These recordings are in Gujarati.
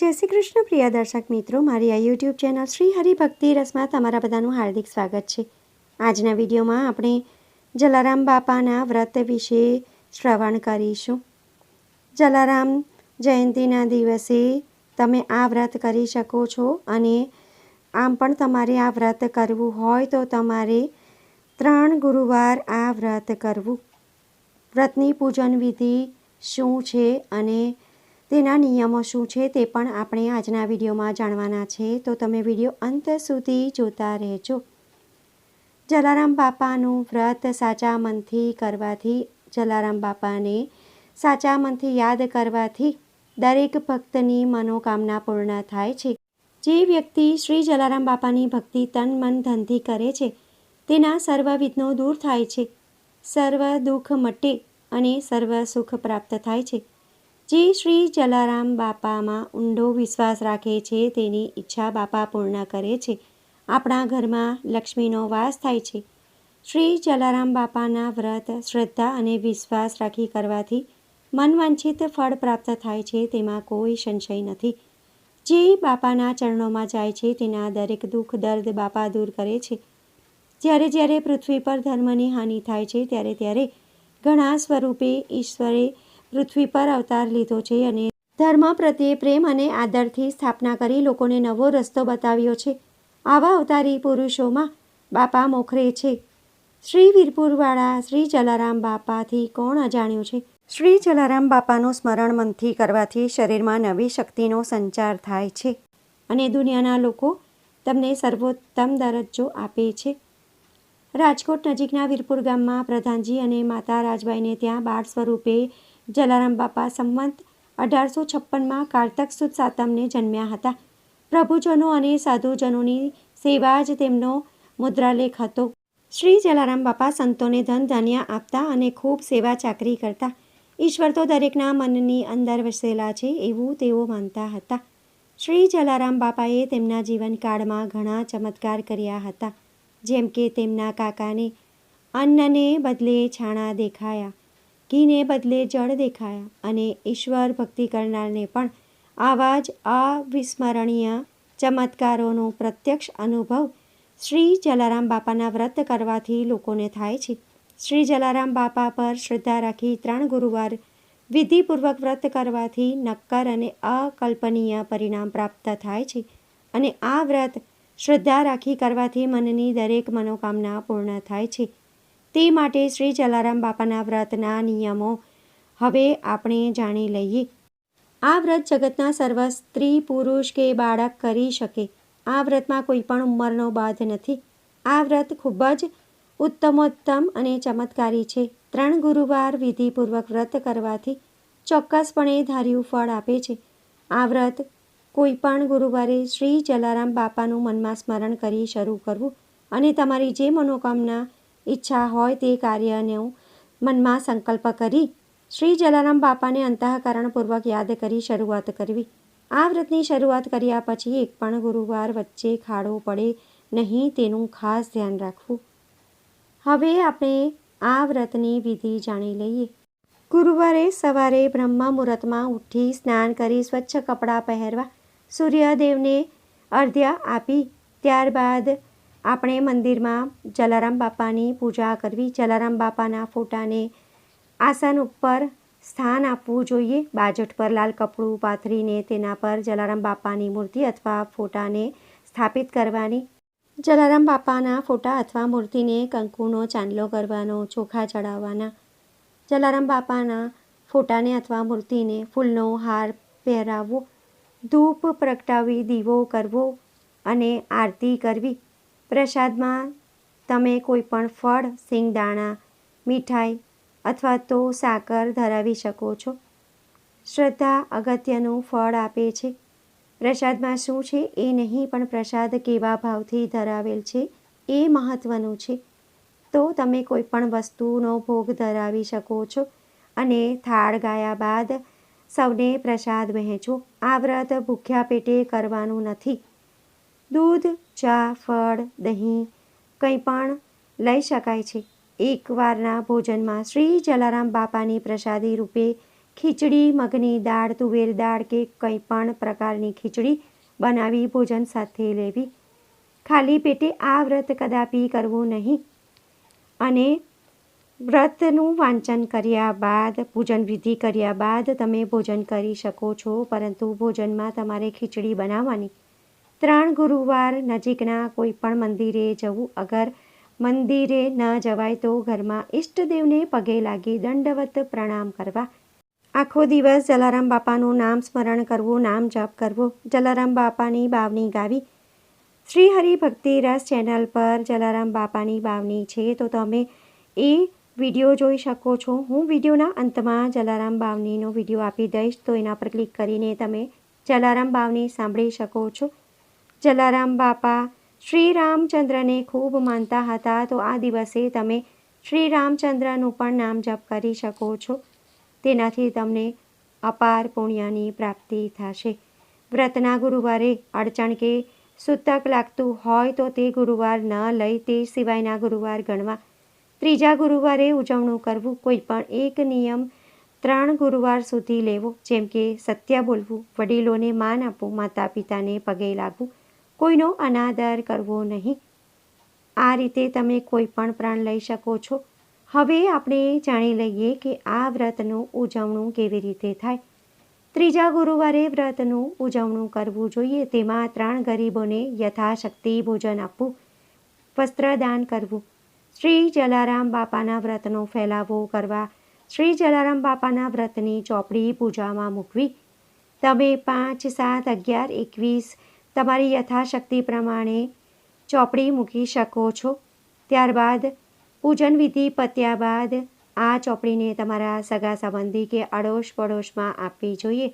જય શ્રી કૃષ્ણ, પ્રિય દર્શક મિત્રો. મારી આ યુટ્યુબ ચેનલ શ્રી હરિભક્તિ રસમાં તમારા બધાનું હાર્દિક સ્વાગત છે. આજના વિડીયોમાં આપણે જલારામ બાપાના વ્રત વિશે શ્રવણ કરીશું. જલારામ જયંતિના દિવસે તમે આ વ્રત કરી શકો છો અને આમ પણ તમારે આ વ્રત કરવું હોય તો તમારે ત્રણ ગુરુવાર આ વ્રત કરવું. વ્રતની પૂજન વિધિ શું છે અને તેના નિયમો શું છે તે પણ આપણે આજના વિડીયોમાં જાણવાના છે. તો તમે વીડિયો અંત સુધી જોતા રહેજો. જલારામ બાપાનું વ્રત સાચા મનથી કરવાથી, જલારામ બાપાને સાચા મનથી યાદ કરવાથી દરેક ભક્તની મનોકામના પૂર્ણ થાય છે. જે વ્યક્તિ શ્રી જલારામ બાપાની ભક્તિ તન મન ધનથી કરે છે, તેના સર્વવિધનો દૂર થાય છે. સર્વ દુઃખ મટે અને સર્વ સુખ પ્રાપ્ત થાય છે. જે શ્રી જલારામ બાપામાં ઊંડો વિશ્વાસ રાખે છે, તેની ઈચ્છા બાપા પૂર્ણ કરે છે. આપણા ઘરમાં લક્ષ્મીનો વાસ થાય છે. શ્રી જલારામ બાપાના વ્રત, શ્રદ્ધા અને વિશ્વાસ રાખી કરવાથી મનવાંછિત ફળ પ્રાપ્ત થાય છે, તેમાં કોઈ સંશય નથી. જે બાપાના ચરણોમાં જાય છે, તેના દરેક દુઃખ, દર્દ બાપા દૂર કરે છે. જ્યારે જ્યારે પૃથ્વી પર ધર્મની હાનિ થાય છે, ત્યારે ત્યારે ઘણા સ્વરૂપે ઈશ્વરે પૃથ્વી પર અવતાર લીધો છે અને ધર્મ પ્રત્યે પ્રેમ અને આદરથી સ્થાપના કરી લોકોને નવો રસ્તો બતાવ્યો છે. આવા અવતારી પુરુષોમાં બાપા મોખરે છે. શ્રી વીરપુરવાળા શ્રી જલારામ બાપાથી કોણ અજાણ્યું છે? શ્રી જલારામ બાપાનું સ્મરણ મનથી કરવાથી શરીરમાં નવી શક્તિનો સંચાર થાય છે અને દુનિયાના લોકો તમને સર્વોત્તમ દરજ્જો આપે છે. રાજકોટ નજીકના વીરપુર ગામમાં પ્રધાનજી અને માતા રાજબાઈને ત્યાં બાળ સ્વરૂપે જલારામ બાપા સંવંત અઢારસો છપ્પનમાં કારતક સુદ સાતમને જન્મ્યા હતા. પ્રભુજનો અને સાધુજનોની સેવા જ તેમનો મુદ્રાલેખ હતો. શ્રી જલારામ બાપા સંતોને ધન ધાન્ય આપતા અને ખૂબ સેવા ચાકરી કરતા. ઈશ્વર તો દરેકના મનની અંદર વસેલા છે એવું તેઓ માનતા હતા. શ્રી જલારામ બાપાએ તેમના જીવનકાળમાં ઘણા ચમત્કાર કર્યા હતા. જેમ કે તેમના કાકાને અન્નને બદલે છાણા દેખાયા. ઘીને બદલે જળ દેખાયા અને ઈશ્વર ભક્તિ કરનારને પણ આવા જ અવિસ્મરણીય ચમત્કારોનો પ્રત્યક્ષ અનુભવ શ્રી જલારામ બાપાના વ્રત કરવાથી લોકોને થાય છે. શ્રી જલારામ બાપા પર શ્રદ્ધા રાખી ત્રણ ગુરુવાર વિધિપૂર્વક વ્રત કરવાથી નક્કર અને અકલ્પનીય પરિણામ પ્રાપ્ત થાય છે અને આ વ્રત શ્રદ્ધા રાખી કરવાથી મનની દરેક મનોકામના પૂર્ણ થાય છે. તે માટે શ્રી જલારામ બાપાના વ્રતના નિયમો હવે આપણે જાણી લઈએ. આ વ્રત જગતના સર્વ સ્ત્રી, પુરુષ કે બાળક કરી શકે. આ વ્રતમાં કોઈ પણ ઉંમરનો બાધ નથી. આ વ્રત ખૂબ જ ઉત્તમોત્તમ અને ચમત્કારી છે. ત્રણ ગુરુવાર વિધિપૂર્વક વ્રત કરવાથી ચોક્કસપણે ધાર્યું ફળ આપે છે. આ વ્રત કોઈ પણ ગુરુવારે શ્રી જલારામ બાપાનું મનમાં સ્મરણ કરી શરૂ કરવું અને તમારી જે મનોકામના ઈચ્છા હોય તે કાર્યનો મનમાં સંકલ્પ કરી શ્રી જલારામ બાપાને અંતઃકરણપૂર્વક યાદ કરી શરૂઆત કરવી. આ વ્રતની શરૂઆત કર્યા પછી એક પણ ગુરુવાર વચ્ચે ખાડો પડે નહીં તેનું ખાસ ધ્યાન રાખવું. હવે આપણે આ વ્રતની વિધિ જાણી લઈએ. ગુરુવારે સવારે બ્રહ્મ મુહૂર્તમાં ઉઠી સ્નાન કરી સ્વચ્છ કપડાં પહેરવા સૂર્યદેવને અર્ધ્ય આપી, ત્યારબાદ આપણે મંદિરમાં જલારામ બાપાની પૂજા કરવી, જલારામ બાપાના ફોટાને આસન ઉપર સ્થાન આપવું જોઈએ. બાજટ પર લાલ કપડું પાથરીને તેના પર જલારામ બાપાની મૂર્તિ અથવા ફોટાને સ્થાપિત કરવાની. જલારામ બાપાના ફોટા અથવા મૂર્તિને કંકુનો ચાંદલો કરવાનો, ચોખા ચડાવવાના. જલારામ બાપાના ફોટાને અથવા મૂર્તિને ફૂલનો હાર પહેરાવવો, ધૂપ પ્રગટાવી દીવો કરવો અને આરતી કરવી. પ્રસાદમાં તમે કોઈ પણ ફળ, સિંગદાણા, મીઠાઈ અથવા તો સાકર ધરાવી શકો છો. શ્રદ્ધા અગત્યનું ફળ આપે છે. પ્રસાદમાં શું છે એ નહીં પણ પ્રસાદ કેવા ભાવથી ધરાવેલ છે એ મહત્ત્વનું છે. તો તમે કોઈ પણ વસ્તુનો ભોગ ધરાવી શકો છો અને થાળ ગાયા બાદ સૌને પ્રસાદ વહેંચો. આ વ્રત ભૂખ્યા પેટે કરવાનું નથી. દૂધ, ચા, ફળ, દહીં કંઈ પણ લઈ શકાય છે. એકવારના ભોજનમાં શ્રી જલારામ બાપાની પ્રસાદી રૂપે ખીચડી, મગની દાળ, તુવેર દાળ કે કંઈ પણ પ્રકારની ખીચડી બનાવી ભોજન સાથે લેવી. ખાલી પેટે આ વ્રત કદાપી કરવું નહીં. અને વ્રતનું વાંચન કર્યા બાદ, પૂજન વિધિ કર્યા બાદ તમે ભોજન કરી શકો છો, પરંતુ ભોજનમાં તમારે ખીચડી બનાવવાની ત્રણ ગુરુવાર નજીકના કોઈ પણ મંદિરે જવું અગર મંદિરે ન જવાય તો ઘરમાં ઈષ્ટદેવને પગે લાગી દંડવત પ્રણામ કરવા. આખો દિવસ જલારામ બાપાનું નામ સ્મરણ કરવું, નામ જપ કરવો, જલારામ બાપાની બાવની ગાવી. શ્રી હરિ ભક્તિ રસ ચેનલ પર જલારામ બાપાની બાવની છે તો તમે એ વીડિયો જોઈ શકો છો. હું વિડીયોના અંતમાં જલારામ બાવનીનો વીડિયો આપી દઈશ તો એના પર ક્લિક કરીને તમે જલારામ બાવની સાંભળી શકો છો. જલારામ બાપા શ્રી રામચંદ્રને ખૂબ માનતા હતા, તો આ દિવસે તમે શ્રી રામચંદ્રનું પણ નામ જપ કરી શકો છો. તેનાથી તમને અપાર પુણ્યની પ્રાપ્તિ થશે. વ્રતના ગુરુવારે અડચણ કે સૂતક લાગતું હોય તો તે ગુરુવાર ન લઈ, તે સિવાયના ગુરુવાર ગણવા. ત્રીજા ગુરુવારે ઉજવણું કરવું, કોઈ પણ એક નિયમ ત્રણ ગુરુવાર સુધી લેવો, જેમ કે સત્ય બોલવું, વડીલોને માન આપવું માતા પિતાને પગે લાગવું કોઈનો અનાદર કરવો નહીં. આ રીતે તમે કોઈ પણ પ્રાણ લઈ શકો છો. હવે આપણે જાણી લઈએ કે આ વ્રતનું ઉજવણું કેવી રીતે થાય. ત્રીજા ગુરુવારે વ્રતનું ઉજવણું કરવું જોઈએ. તેમાં ત્રણ ગરીબોને યથાશક્તિ ભોજન આપવું, વસ્ત્રદાન કરવું, શ્રી જલારામ બાપાના વ્રતનો ફેલાવો કરવા, શ્રી જલારામ બાપાના વ્રતની ચોપડી પૂજામાં મૂકવી. તમે પાંચ, સાત, અગિયાર, એકવીસ તમારી યથાશક્તિ પ્રમાણે ચોપડી મૂકી શકો છો. ત્યારબાદ પૂજન વિધિ પત્યા બાદ આ ચોપડીને તમારા સગા સંબંધી કે અડોશ પડોશમાં આપવી જોઈએ.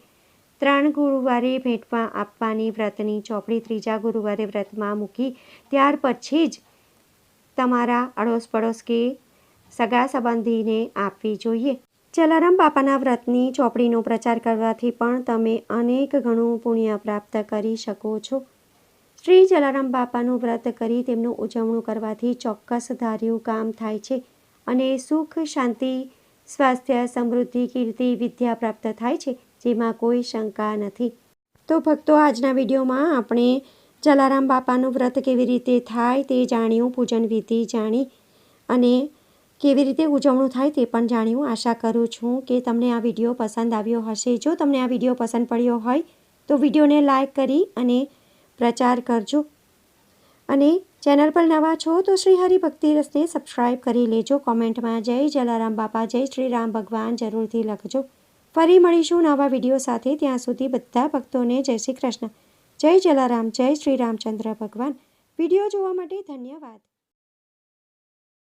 ત્રણ ગુરુવારે ભેટમાં આપવાની વ્રતની ચોપડી ત્રીજા ગુરુવારે વ્રતમાં મૂકી, ત્યાર પછી જ તમારા અડોશ પડોશ કે સગા સંબંધીને આપવી જોઈએ. જલારામ બાપાના વ્રતની ચોપડીનો પ્રચાર કરવાથી પણ તમે અનેક ગણું પુણ્ય પ્રાપ્ત કરી શકો છો. શ્રી જલારામ બાપાનું વ્રત કરી તેમનું ઉજવણું કરવાથી ચોક્કસ ધાર્યું કામ થાય છે અને સુખ, શાંતિ, સ્વાસ્થ્ય, સમૃદ્ધિ, કીર્તિ, વિદ્યા પ્રાપ્ત થાય છે, જેમાં કોઈ શંકા નથી. તો ભક્તો, આજના વિડીયોમાં આપણે જલારામ બાપાનું વ્રત કેવી રીતે થાય તે જાણ્યું, પૂજન વિધિ જાણી અને કેવી રીતે ઉજવણું થાય તે પણ જાણ્યું. આશા કરું છું કે તમને આ વીડિયો પસંદ આવ્યો હશે. જો તમને આ વીડિયો પસંદ પડ્યો હોય, તો વિડીયોને લાઇક કરી અને પ્રચાર કરજો. અને ચેનલ પર નવા છો, તો શ્રી હરિભક્તિ રસને સબસ્ક્રાઈબ કરી લેજો. કોમેન્ટમાં જય જલારામ બાપા, જય શ્રી રામ ભગવાન જરૂરથી લખજો. ફરી મળીશું નવા વીડિયો સાથે. ત્યાં સુધી બધા ભક્તોને જય શ્રી કૃષ્ણ. જય જલારામ, જય શ્રી રામચંદ્ર ભગવાન. વીડિયો જોવા માટે ધન્યવાદ.